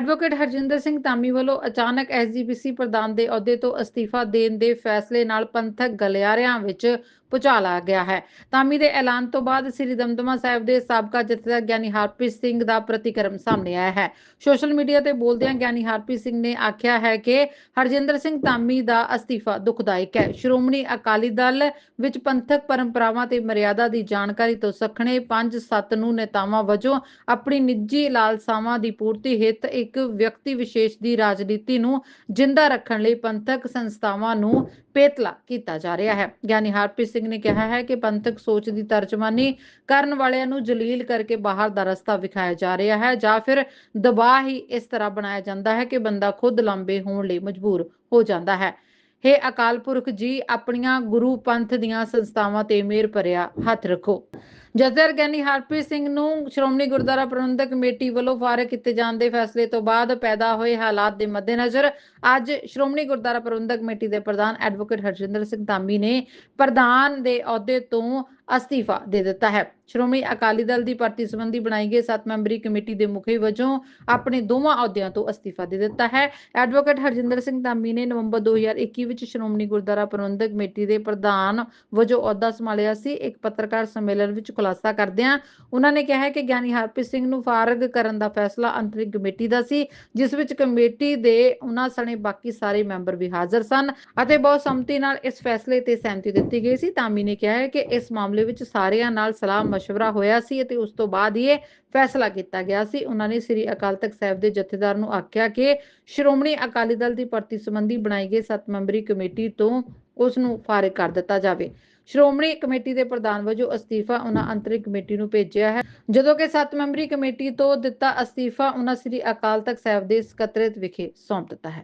Advocate Harjinder Singh Dhami ਵੱਲੋਂ ਅਚਾਨਕ SGPC ਪ੍ਰਧਾਨ ਦੇ ਅਹੁਦੇ ਤੋਂ ਅਸਤੀਫਾ ਦੇਣ ਦੇ ਫੈਸਲੇ ਨਾਲ ਪੰਥਕ ਗਲਿਆਰਿਆਂ ਵਿੱਚ ਭੁਚਾਲ ਆ ਗਿਆ ਹੈ। ਧਾਮੀ ਦੇ ਐਲਾਨ ਤੋਂ ਬਾਅਦ ਸ੍ਰੀ ਦਮਦਮਾ ਸਾਹਿਬ ਦੇ ਸਾਬਕਾ ਜਥੇਦਾਰ ਗਿਆਨੀ ਹਰਪ੍ਰੀਤ ਸਿੰਘ ਦਾ ਪ੍ਰਤੀਕਰਮ ਸਾਹਮਣੇ ਆਇਆ ਹੈ। ਸੋਸ਼ਲ ਮੀਡੀਆ ਤੇ ਬੋਲਦਿਆਂ ਗਿਆਨੀ ਹਰਪ੍ਰੀਤ ਸਿੰਘ ਨੇ ਆਖਿਆ ਹੈ ਕਿ ਹਰਜਿੰਦਰ ਸਿੰਘ ਧਾਮੀ ਦਾ ਅਸਤੀਫਾ ਦੁਖਦਾਇਕ ਹੈ। ਸ਼੍ਰੋਮਣੀ ਅਕਾਲੀ ਦਲ ਵਿੱਚ ਪੰਥਕ ਪਰੰਪਰਾਵਾਂ ਤੇ ਮਰਿਆਦਾ ਦੀ ਜਾਣਕਾਰੀ ਤੋਂ ਸਖਣੇ 5-7 ਨੂੰ ਨੇਤਾਵਾਂ ਵਜੋਂ ਆਪਣੀ ਨਿੱਜੀ ਲਾਲਸਾਵਾਂ ਦੀ ਪੂਰਤੀ ਹਿੱਤ ਇੱਕ ਵਿਅਕਤੀ ਵਿਸ਼ੇਸ਼ ਦੀ ਰਾਜਨੀਤੀ ਨੂੰ ਜਿੰਦਾ ਰੱਖਣ ਲਈ ਪੰਥਕ ਸੰਸਥਾਵਾਂ ਨੂੰ ਪੇਤਲਾ ਕੀਤਾ ਜਾ ਰਿਹਾ ਹੈ। ਗਿਆਨੀ ਹਰਪ੍ਰੀਤ ਸਿੰਘ ਨੇ ਕਿਹਾ ਹੈ ਕਿ ਪੰਥਕ ਸੋਚ ਦੀ ਤਰਜਮਾਨੀ ਕਰਨ ਵਾਲਿਆਂ ਨੂੰ ਜਲੀਲ ਕਰਕੇ ਬਾਹਰ ਦਾ ਰਸਤਾ ਵਿਖਾਇਆ ਜਾ ਰਿਹਾ ਹੈ ਜਾਂ ਫਿਰ ਦਬਾਅ ਹੀ ਇਸ ਤਰ੍ਹਾਂ ਬਣਾਇਆ ਜਾਂਦਾ ਹੈ ਕਿ ਬੰਦਾ ਖੁਦ ਲੰਬੇ ਹੋਣ ਲਈ ਮਜਬੂਰ ਹੋ ਜਾਂਦਾ ਹੈ। ਹੇ ਅਕਾਲ ਪੁਰਖ ਜੀ, ਆਪਣੀਆਂ ਗੁਰੂ ਪੰਥ ਦੀਆਂ ਸੰਸਥਾਵਾਂ ਤੇ ਮਿਹਰ ਭਰਿਆ ਹੱਥ ਰੱਖੋ। ਜਥੇਦਾਰ ਗਿਆਨੀ ਹਰਪ੍ਰੀਤ ਸਿੰਘ ਨੂੰ ਸ਼੍ਰੋਮਣੀ ਗੁਰਦੁਆਰਾ ਪ੍ਰਬੰਧਕ ਕਮੇਟੀ ਵੱਲੋਂ ਫਾਰਗ ਕੀਤੇ ਜਾਣ ਦੇ ਫੈਸਲੇ ਤੋਂ ਬਾਅਦ ਪੈਦਾ ਹੋਏ ਹਾਲਾਤ ਦੇ ਮੱਦੇਨਜ਼ਰ ਅੱਜ ਸ਼੍ਰੋਮਣੀ ਗੁਰਦੁਆਰਾ ਪ੍ਰਬੰਧਕ ਕਮੇਟੀ ਦੇ ਪ੍ਰਧਾਨ ਐਡਵੋਕੇਟ ਹਰਜਿੰਦਰ ਸਿੰਘ ਧਾਮੀ ਨੇ ਪ੍ਰਧਾਨ ਦੇ ਅਹੁਦੇ ਤੋਂ ਅਸਤੀਫਾ ਦੇ ਦਿੱਤਾ ਹੈ। ਸ਼੍ਰੋਮਣੀ ਅਕਾਲੀ ਦਲ ਦੀ ਭਰਤੀ ਸੰਬੰਧੀ ਬਣਾਈ ਗਈ 7 ਮੈਂਬਰੀ ਕਮੇਟੀ ਦੇ ਮੁਖੀ ਵਜੋਂ ਆਪਣੇ ਦੋਵਾਂ ਅਹੁਦਿਆਂ ਤੋਂ ਅਸਤੀਫਾ ਦੇ ਦਿੱਤਾ ਹੈ। ਐਡਵੋਕੇਟ ਹਰਜਿੰਦਰ ਸਿੰਘ ਧਾਮੀ ਨੇ ਨਵੰਬਰ 2021 ਵਿੱਚ ਸ਼੍ਰੋਮਣੀ ਗੁਰਦੁਆਰਾ ਪ੍ਰਬੰਧਕ ਕਮੇਟੀ ਦੇ ਪ੍ਰਧਾਨ ਵਜੋਂ ਅਹੁਦਾ ਸੰਭਾਲਿਆ ਸੀ। ਇੱਕ ਪੱਤਰਕਾਰ ਸੰਮੇਲਨ ਵਿੱਚ ਖੁਲਾਸਾ ਕਰਦਿਆਂ ਉਹਨਾਂ ਨੇ ਕਿਹਾ ਕਿ ਗਿਆਨੀ ਹਰਪ੍ਰੀਤ ਸਿੰਘ ਨੂੰ ਫਾਰਗ ਕਰਨ ਦਾ ਫੈਸਲਾ ਅੰਤਰਿਕ ਕਮੇਟੀ ਦਾ ਸੀ, ਜਿਸ ਵਿੱਚ ਕਮੇਟੀ ਦੇ ਉਹਨਾਂ ਸਣੇ ਬਾਕੀ ਸਾਰੇ ਮੈਂਬਰ ਵੀ ਹਾਜ਼ਰ ਸਨ ਅਤੇ ਬਹੁਤ ਸੰਮਤੀ ਨਾਲ ਇਸ ਫੈਸਲੇ ਤੇ ਸਹਿਮਤੀ ਦਿੱਤੀ ਗਈ ਸੀ। ਧਾਮੀ ਨੇ ਕਿਹਾ ਹੈ ਕਿ ਇਸ ਮਾਮਲੇ ਮਾਮਲੇ ਵਿੱਚ ਸਾਰਿਆਂ ਨਾਲ ਸਲਾਹ مشਵਰਾ ਹੋਇਆ ਸੀ ਅਤੇ ਉਸ ਤੋਂ ਬਾਅਦ ਇਹ ਫੈਸਲਾ ਕੀਤਾ ਗਿਆ ਸੀ। ਉਹਨਾਂ ਨੇ ਸ੍ਰੀ ਅਕਾਲ ਤਖਤ ਸਾਹਿਬ ਦੇ ਜਥੇਦਾਰ ਨੂੰ ਆਖਿਆ ਕਿ ਸ਼੍ਰੋਮਣੀ ਅਕਾਲੀ ਦਲ ਦੀ ਭਰਤੀ ਸੰਬੰਧੀ ਬਣਾਈ ਗਈ ਸੱਤ ਮੈਂਬਰੀ ਕਮੇਟੀ ਤੋਂ ਉਸ ਨੂੰ ਫਾਰਗ ਕਰ ਦਿੱਤਾ ਜਾਵੇ। ਸ਼੍ਰੋਮਣੀ ਕਮੇਟੀ ਦੇ ਪ੍ਰਧਾਨ ਵਜੋਂ ਅਸਤੀਫਾ ਉਹਨਾਂ ਅੰਤਰਿਕ ਕਮੇਟੀ ਨੂੰ ਭੇਜਿਆ ਹੈ। ਜਦੋਂ ਕਿ ਸੱਤ ਮੈਂਬਰੀ ਕਮੇਟੀ ਤੋਂ ਦਿੱਤਾ ਅਸਤੀਫਾ ਉਹਨਾਂ ਸ੍ਰੀ ਅਕਾਲ ਤਖਤ ਸਾਹਿਬ ਦੇ ਸਕੱਤਰੇਤ ਵਿਖੇ ਸੌਂਪ ਦਿੱਤਾ ਹੈ।